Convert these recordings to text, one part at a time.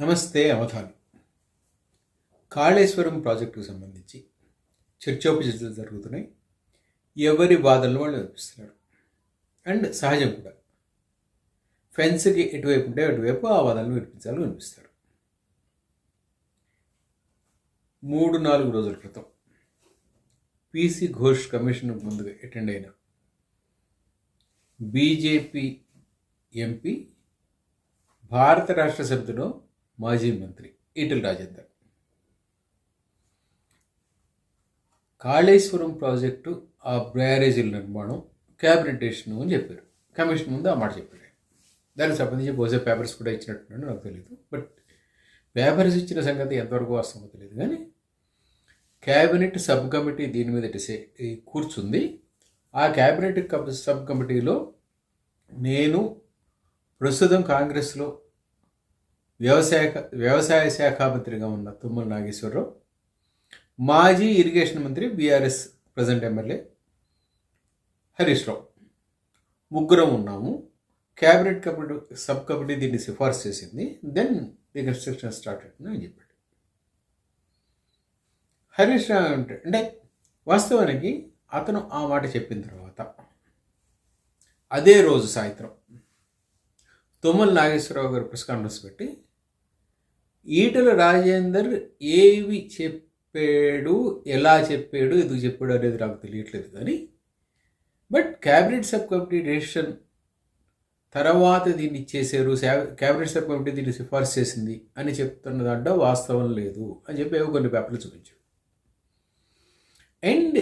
నమస్తే అవధాని. కాళేశ్వరం ప్రాజెక్టుకు సంబంధించి చర్చోపచర్చలు జరుగుతున్నాయి. ఎవరి వాదనలు వాళ్ళు వినిపిస్తున్నారు. అండ్ సహజం కూడా. ఫెన్స్కి ఎటువైపు ఉంటే అటువైపు ఆ వాదనలు వినిపించాలి వినిపిస్తారు. మూడు నాలుగు రోజుల క్రితం పీసీ ఘోష్ కమిషన్ ముందుగా అటెండ్ అయిన బీజేపీ ఎంపీ భారత రాష్ట్ర సమితిలో మాజీ మంత్రి ఈటల రాజేందర్. కాళేశ్వరం ప్రాజెక్టు ఆ బ్యారేజీల నిర్మాణం క్యాబినెట్ డెసిషన్ అని చెప్పారు. కమిషన్ ముందు ఆ మాట చెప్పారు. దానికి సంబంధించి బహుశా పేపర్స్ కూడా ఇచ్చినట్టున్నాడు నాకు తెలియదు బట్ పేపర్స్ ఇచ్చిన సంగతి ఎంతవరకు వస్తుందో తెలియదు కానీ క్యాబినెట్ సబ్ కమిటీ దీని మీద డిసై కూర్చుంది. ఆ క్యాబినెట్ కబ్- సబ్ కమిటీలో నేను ప్రస్తుతం కాంగ్రెస్లో వ్యవసాయ వ్యవసాయ శాఖ మంత్రిగా ఉన్న తుమ్మల నాగేశ్వరరావు మాజీ ఇరిగేషన్ మంత్రి BRS present MLA Harish Rao. ముగ్గురం ఉన్నాము. క్యాబినెట్ కమిటీ సబ్ కమిటీ దీన్ని సిఫార్సు చేసింది. దెన్ ది కన్స్ట్రక్షన్ స్టార్ట్ అని చెప్పాడు. హరీష్ రావు అంటే అంటే వాస్తవానికి అతను ఆ మాట చెప్పిన తర్వాత అదే రోజు సాయంత్రం తుమ్మల నాగేశ్వరరావు గారు ప్రెస్ కాన్ఫరెన్స్ పెట్టి ఈటల రాజేందర్ ఏవి చెప్పాడు ఎలా చెప్పాడు ఎందుకు చెప్పాడు అనేది నాకు తెలియట్లేదు కానీ but cabinet sub committee decision తర్వాత దీన్ని ఇచ్చేసారు క్యాబినెట్ సబ్ కమిటీ దీన్ని సిఫార్సు చేసింది అని చెప్తున్న దాంట్లో వాస్తవం లేదు అని చెప్పి ఏవో కొన్ని పేపర్లు చూపించాడు అండ్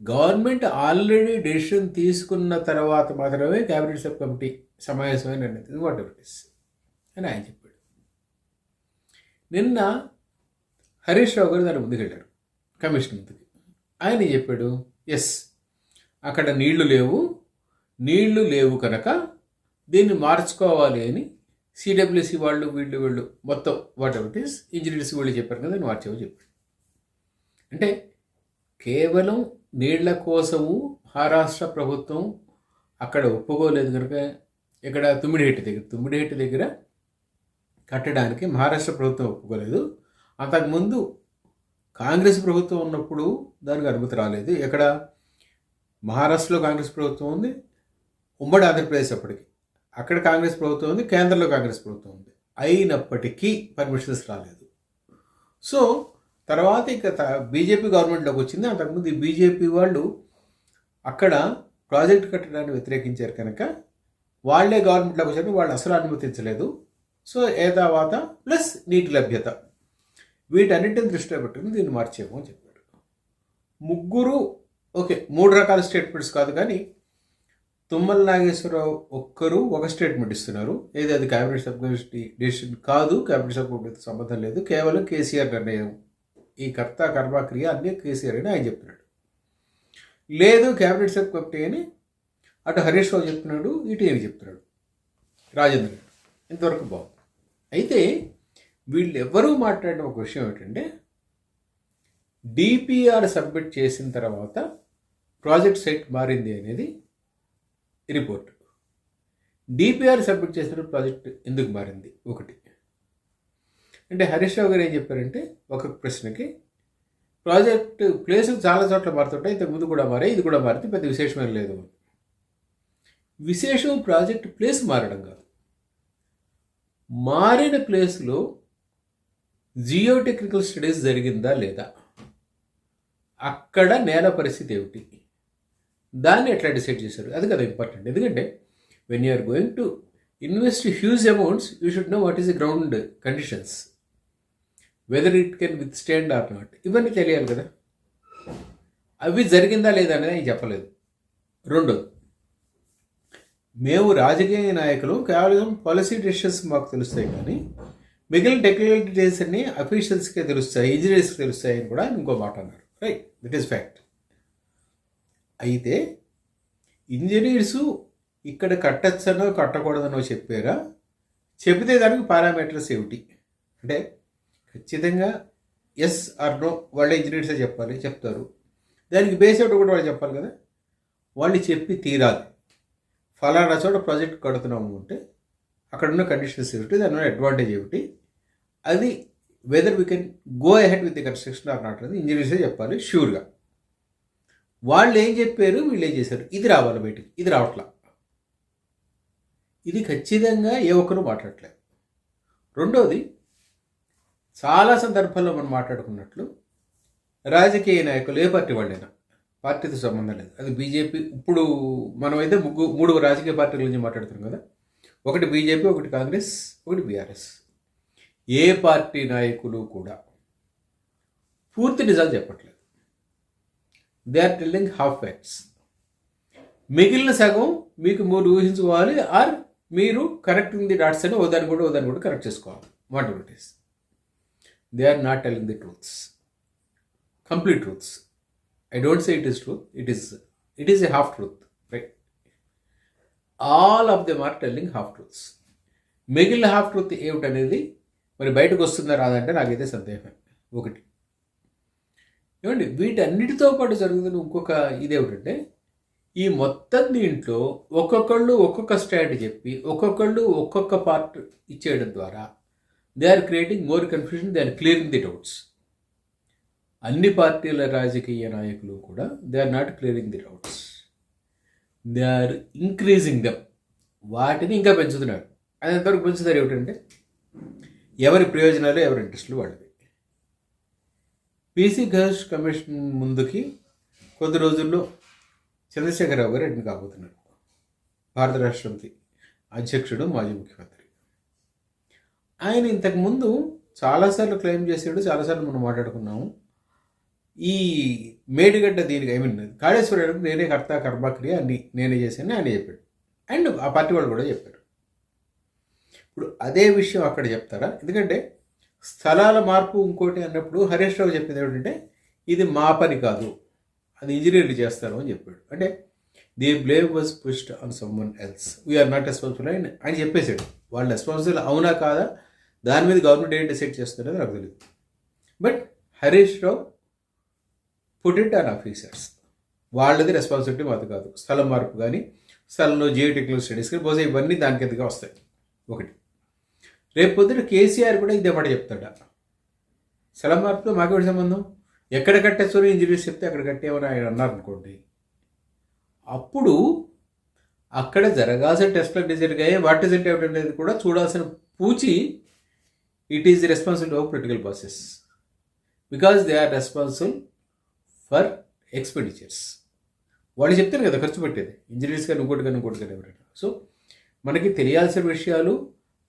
గవర్నమెంట్ ఆల్రెడీ డెసిషన్ తీసుకున్న తర్వాత మాత్రమే క్యాబినెట్ సబ్ కమిటీ సమావేశమైన వాట్ ఎవర్ ఇస్ అని ఆయన చెప్పారు. నిన్న హరీష్ రావు గారు దాని ముందుకెళ్ళారు కమిషన్ ముందుకి. ఆయన ఏం చెప్పాడు? ఎస్ అక్కడ నీళ్ళు లేవు నీళ్ళు లేవు కనుక దీన్ని మార్చుకోవాలి అని సిడబ్ల్యూసి వాళ్ళు వీళ్ళు వీళ్ళు మొత్తం వాట్ ఎవర్ ఇస్ ఇంజనీర్స్ వీళ్ళు చెప్పారు కదా నేను మార్చేవో చెప్పాడు. అంటే కేవలం నీళ్ళ కోసము మహారాష్ట్ర ప్రభుత్వం అక్కడ ఒప్పుకోలేదు కనుక ఇక్కడ తుమ్మిడిహెట్టి దగ్గర తుమ్మిడిహెట్టి దగ్గర కట్టడానికి మహారాష్ట్ర ప్రభుత్వం ఒప్పుకోలేదు. అంతకుముందు కాంగ్రెస్ ప్రభుత్వం ఉన్నప్పుడు దానికి అనుమతి రాలేదు. ఎక్కడ? మహారాష్ట్రలో కాంగ్రెస్ ప్రభుత్వం ఉంది. ఉమ్మడి ఆంధ్రప్రదేశ్ అప్పటికి. అక్కడ కాంగ్రెస్ ప్రభుత్వం ఉంది. కేంద్రంలో కాంగ్రెస్ ప్రభుత్వం ఉంది. అయినప్పటికీ పర్మిషన్స్ రాలేదు. సో తర్వాత ఇక బీజేపీ గవర్నమెంట్లోకి వచ్చింది. అంతకుముందు ఈ బీజేపీ వాళ్ళు అక్కడ ప్రాజెక్ట్ కట్టడాన్ని వ్యతిరేకించారు కనుక వాళ్ళే గవర్నమెంట్లోకి వచ్చారు. వాళ్ళు అసలు అనుమతించలేదు. సో ఏదావాత ప్లస్ నీటి లభ్యత. వీటన్నిటిని దృష్టిలో పెట్టుకుని దీన్ని మార్చేమో అని చెప్పాడు. ముగ్గురు ఓకే మూడు రకాల స్టేట్మెంట్స్ కాదు కానీ తుమ్మల నాగేశ్వరరావు ఒక్కరు ఒక స్టేట్మెంట్ ఇస్తున్నారు. ఏది? అది క్యాబినెట్ సబ్ కమిటీ డెసిషన్ కాదు. క్యాబినెట్ సబ్ కమిటీతో సంబంధం లేదు. కేవలం కేసీఆర్ నిర్ణయం. ఈ కర్త కర్మక్రియ అన్నీ కేసీఆర్ అని ఆయన చెప్తున్నాడు లేదు క్యాబినెట్ సబ్ కమిటీ అని అటు హరీష్ రావు చెప్తున్నాడు ఇటు ఏమి చెప్తున్నాడు. రాజేంద్ర ఇంతవరకు బాగుంది. అయితే వీళ్ళు ఎవరూ మాట్లాడిన ఒక విషయం ఏంటంటే డిపిఆర్ సబ్మిట్ చేసిన తర్వాత ప్రాజెక్ట్ సైట్ మారింది అనేది రిపోర్ట్. డిపిఆర్ సబ్మిట్ చేసిన ప్రాజెక్ట్ ఎందుకు మారింది? ఒకటి. అంటే హరీష్ రావు గారు ఏం చెప్పారంటే ఒక ప్రశ్నకి ప్రాజెక్ట్ ప్లేస్ చాలా చోట్ల మారుతుంటాయి ఇంతకుముందు కూడా మారాయి ఇది కూడా మారితే పెద్ద విశేషమైన లేదు. విశేషం ప్రాజెక్ట్ ప్లేస్ మారడం కాదు. మారిన ప్లేస్లో జియో టెక్నికల్ స్టడీస్ జరిగిందా లేదా? అక్కడ నేల పరిస్థితి ఏమిటి? దాన్ని ఎట్లా డిసైడ్ చేశారు? అది కదా ఇంపార్టెంట్. ఎందుకంటే when you're going to invest huge amounts you should know what is the ground conditions whether it can withstand or not ఇవన్నీ తెలియాలి కదా. అవి జరిగిందా లేదా అనేది ఆయన చెప్పలేదు. రెండోది మేము రాజకీయ నాయకులు కేవలం పాలసీ డెసిషన్స్ మాకు తెలుస్తాయి కానీ మిగిలిన టెక్నికల్ డీటెయిల్స్ అన్ని అఫీషియల్స్కే తెలుస్తాయి ఇంజనీర్స్కి తెలుస్తాయి అని కూడా ఇంకో మాట అన్నారు. రైట్ దట్ ఈస్ ఫ్యాక్ట్ అయితే ఇంజనీర్సు ఇక్కడ కట్టచ్చనో కట్టకూడదనో చెప్పారా? చెబితే దానికి పారామీటర్స్ ఏమిటి? అంటే ఖచ్చితంగా ఎస్ ఆర్ నో వాళ్ళ ఇంజనీర్సే చెప్పాలి చెప్తారు. దానికి బేస్ అవుట్ కూడా వాళ్ళు చెప్పాలి కదా? వాళ్ళు చెప్పి తీరాలి. ఫలానా చోట ప్రాజెక్ట్ కడుతున్నాము అంటే అక్కడ ఉన్న కండిషన్స్ ఏమిటి దానివల్ల అడ్వాంటేజ్ ఏమిటి? అది whether we can go ahead with the construction or not అనేది ఇంజనీర్సే చెప్పాలి ష్యూర్గా వాళ్ళు ఏం చెప్పారు వీళ్ళు ఏం చేశారు? ఇది రావాలి బయటికి ఇది రావట్లా. ఇది ఖచ్చితంగా ఏ ఒక్కరూ మాట్లాడలేదు రెండోది చాలా సందర్భాల్లో మనం మాట్లాడుకున్నట్లు రాజకీయ నాయకులు ఏ పార్టీ వాళ్ళైనా పార్టీతో సంబంధం లేదు. అది బీజేపీ ఇప్పుడు మనమైతే ముగ్గు మూడు రాజకీయ పార్టీల గురించి మాట్లాడుతున్నాం కదా. ఒకటి బీజేపీ ఒకటి కాంగ్రెస్ ఒకటి బీఆర్ఎస్. ఏ పార్టీ నాయకులు కూడా పూర్తి నిజాలు చెప్పట్లేదు. They are telling half facts మిగిలిన సగం మీకు మీరు ఊహించుకోవాలి ఆర్ మీరు కరెక్టింగ్ ది డాట్స్ అని ఓదాన్ని కూడా ఓదాన్ని కూడా కరెక్ట్ చేసుకోవాలి. What it is they are not telling the truths complete truths I don't say it is truth it is it is a half truth right all of them are telling half truths మిగిలిన half truth ఏమిటనేది మరి బయటకు వస్తుందా రాదంటే నాకైతే సందేహం ఒకటి. ఏమండి? వీటన్నిటితో పాటు జరుగుతున్న ఇంకొక ఇదేమిటంటే ఈ మొత్తం దీంట్లో ఒక్కొక్కళ్ళు ఒక్కొక్క స్టాండ్ చెప్పి ఒక్కొక్కళ్ళు ఒక్కొక్క పార్ట్ ఇచ్చేయడం ద్వారా they are creating more confusion they are clearing the doubts అన్ని పార్టీల రాజకీయ నాయకులు కూడా they are not clearing the doubts they are increasing them వాటిని ఇంకా పెంచుతున్నారు. అది ఎంతవరకు పెంచుతారు ఏమిటంటే ఎవరి ప్రయోజనాలు ఎవరి ఇంట్రెస్ట్లు వాళ్ళవి. పీసీ ఘోష్ కమిషన్ ముందుకి కొద్ది రోజుల్లో చంద్రశేఖరరావు గారు ఎన్నిక కాబోతున్నారు భారత రాష్ట్రపతి అధ్యక్షుడు మాజీ ముఖ్యమంత్రి. ఆయన ఇంతకుముందు చాలాసార్లు క్లెయిమ్ చేసాడు చాలాసార్లు మనం మాట్లాడుకున్నాము. ఈ మేడిగడ్డ దీనికి ఐ మీన్ కాళేశ్వరం నేనే కర్త కర్మక్రియ అని నేనే చేశాను ఆయన చెప్పాడు. అండ్ ఆ పార్టీ వాళ్ళు కూడా చెప్పారు. ఇప్పుడు అదే విషయం అక్కడ చెప్తారా? ఎందుకంటే స్థలాల మార్పు ఇంకోటి అన్నప్పుడు హరీష్ రావు చెప్పింది ఏమిటంటే ఇది మా పని కాదు అది ఇంజనీర్లు చేస్తారు అని చెప్పాడు. అంటే the blame was pushed on someone else. We're not responsible అని ఆయన చెప్పేశాడు. వాళ్ళు రెస్పాన్సిబుల్ అవునా కాదా? దాని మీద గవర్నమెంట్ ఏం డిసైడ్ చేస్తున్నారో నాకు తెలియదు but Harish Rao put and on officers వాళ్ళది రెస్పాన్సిబిలిటీ మాది కాదు. స్థలం మార్పు కానీ స్థలంలో జియోటెక్నికల్ స్టడీస్ కానీ బహుశా ఇవన్నీ దాని కిందగా వస్తాయి. ఒకటి. రేపు పొద్దున కేసీఆర్ కూడా ఇదే మాట చెప్తాడా? స్థలం మార్పుతో మాకేమిటి సంబంధం? ఎక్కడ కట్టేస్తారో ఇంజనీర్స్ చెప్తే అక్కడ కట్టేమని ఆయన అన్నారు అనుకోండి అప్పుడు అక్కడ జరగాల్సిన టెస్ట్ల డిసైడ్ అయ్యే వాట్ ఇస్ ఇట్ అనేది కూడా చూడాల్సిన పూచి it is the responsibility of political process because they are responsible for expenditures. వాళ్ళు చెప్తారు కదా ఖర్చు పెట్టేది. ఇంజనీర్స్ కానీ ఇంకోటి కానీ ఇంకోటి కానీ ఎవరైనా. సో మనకి తెలియాల్సిన విషయాలు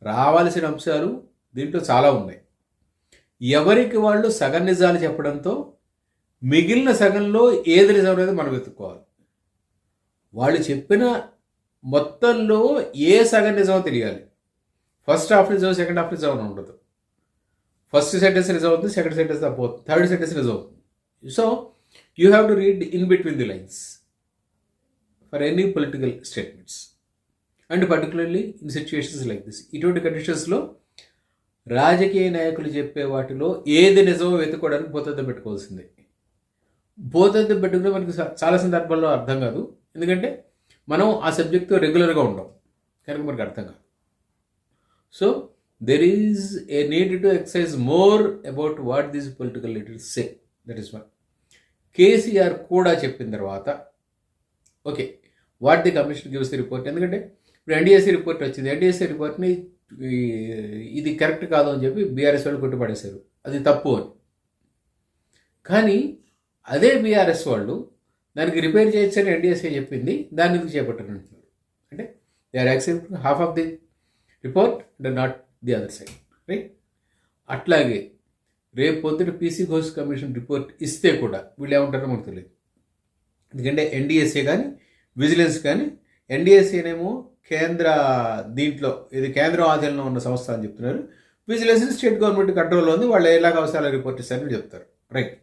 రావాల్సిన అంశాలు దీంట్లో చాలా ఉన్నాయి. ఎవరికి వాళ్ళు సగం నిజాలు చెప్పడంతో మిగిలిన సగంలో ఏది నిజం అనేది మనం వెతుక్కోవాలి. వాళ్ళు చెప్పిన మొత్తంలో ఏ సగం నిజమో తెలియాలి. ఫస్ట్ హాఫ్ నిజం సెకండ్ హాఫ్ నిజం అని ఉండదు. ఫస్ట్ సెంటెన్స్ నిజం అవుతుంది సెకండ్ సెంటెన్స్ తప్పవుతుంది థర్డ్ సెంటెన్స్ నిజం అవుతుంది. So you have to read in between the lines for any political statements and particularly in situations like this ఇటువంటి కండిషన్స్లో రాజకీయ నాయకులు చెప్పే వాటిలో ఏది నిజమో వెతుక్కోవడానికి భూతద్దం పెట్టుకోవాల్సిందే. భూతద్దం పెట్టుకునే మనకి చాలా సందర్భాల్లో అర్థం కాదు. ఎందుకంటే మనం ఆ సబ్జెక్ట్తో రెగ్యులర్గా ఉండం. కనుక మనకు అర్థం కాదు. So there is a need to excise more about what these political leaders say that is one KCR కూడా చెప్పిన తర్వాత okay what the commission gives the report? ఎందుకంటే ఇప్పుడు ఎన్డీఎస్సీ రిపోర్ట్ వచ్చింది. ఎన్డీఎస్సీ రిపోర్ట్ని ఇది కరెక్ట్ కాదు అని చెప్పి బీఆర్ఎస్ వాళ్ళు కొట్టుపడేశారు. అది తప్పు అని. కానీ అదే బీఆర్ఎస్ వాళ్ళు దానికి రిపేర్ చేయొచ్చని ఎన్డీఎస్ఏ చెప్పింది దాన్ని ఎందుకు చేపట్టనంటున్నారు అంటే they are accept half of the report and not the other side right? అట్లాగే రేపు పొద్దున పీసీ ఘోష్ కమిషన్ రిపోర్ట్ ఇస్తే కూడా వీళ్ళు ఏమంటారో మనకు తెలియదు. ఎందుకంటే ఎన్డీఎస్ఏ కానీ విజిలెన్స్ కానీ ఎన్డీఎస్ఏనేమో కేంద్ర దీంట్లో ఇది కేంద్ర ఆధీనంలో ఉన్న సంస్థ అని చెప్తున్నారు. విజిలెన్స్ స్టేట్ గవర్నమెంట్ కంట్రోల్లో ఉంది వాళ్ళు ఎలాగ అవసరాలు రిపోర్ట్ ఇస్తారని చెప్తారు. రైట్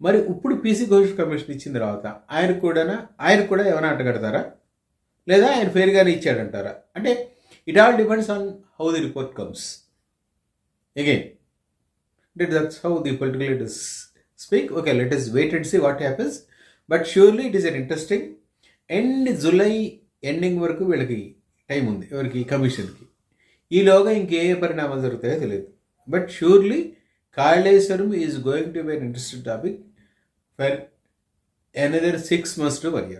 మరి ఇప్పుడు పీసీ ఘోష్ కమిషన్ ఇచ్చిన తర్వాత ఆయన కూడా ఆయన కూడా ఏమైనా అంటగడతారా లేదా ఆయన ఫెయిర్గానే ఇచ్చాడంటారా? అంటే it all depends on how the report comes again అంటే that's how the political leaders speak okay let us wait and see what happens but surely it is an interesting end July ending వరకు వీళ్ళకి time ఉంది. ఎవరికి? కమిషన్కి ఈలోగా ఇంకే పరిణామాలు జరుగుతాయో తెలియదు. But surely Kaleshwaram is going to be an interested topic for another six months to one year